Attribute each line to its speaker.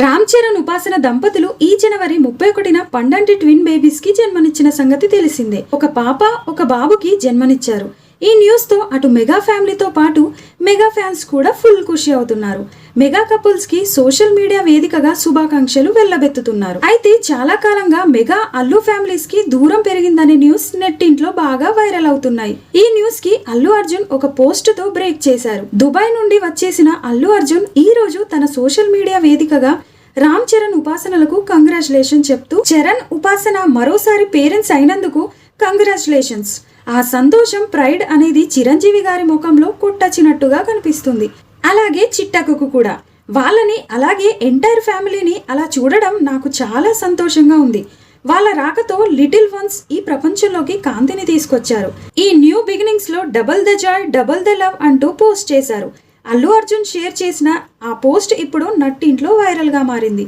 Speaker 1: రామ్ చరణ్ ఉపాసన దంపతులు ఈ జనవరి ముప్పై ఒకటిన పండంటి ట్విన్ బేబీస్కి జన్మనిచ్చిన సంగతి తెలిసిందే. ఒక పాప ఒక బాబుకి జన్మనిచ్చారు. ఈ న్యూస్తో అటు మెగా ఫ్యామిలీతో పాటు మెగా ఫ్యాన్స్ కూడా ఫుల్ ఖుషి అవుతున్నారు. మెగా కపుల్స్కి సోషల్ మీడియా వేదికగా శుభాకాంక్షలు వెల్లబెత్తుతున్నారు. అయితే చాలా కాలంగా మెగా అల్లు ఫ్యామిలీస్కి దూరం పెరిగిందనే న్యూస్ నెట్టింట్లో బాగా వైరల్ అవుతున్నాయి. ఈ న్యూస్కి అల్లు అర్జున్ ఒక పోస్ట్తో బ్రేక్ చేశారు. దుబాయ్ నుండి వచ్చేసిన అల్లు అర్జున్ ఈ రోజు తన సోషల్ మీడియా వేదికగా రామ్ చరణ్ ఉపాసనలకు కంగ్రాచులేషన్ చెప్తూ చరణ్ ఉపాసన మరోసారి పేరెంట్స్ అయినందుకు కంగ్రాచులేషన్స్. ఆ సంతోషం ప్రైడ్ అనేది చిరంజీవి గారి ముఖంలో కొట్టచ్చినట్టుగా కనిపిస్తుంది. అలాగే చిట్టకుకు కూడా. వాళ్ళని అలాగే ఎంటైర్ ఫ్యామిలీని అలా చూడడం నాకు చాలా సంతోషంగా ఉంది. వాళ్ళ రాకతో లిటిల్ వన్స్ ఈ ప్రపంచంలోకి కాంతిని తీసుకొచ్చారు. ఈ new బిగినింగ్స్లో double the joy double the love అంటూ పోస్ట్ చేశారు. అల్లు అర్జున్ షేర్ చేసిన ఆ పోస్ట్ ఇప్పుడు నట్టింట్లో వైరల్గా మారింది.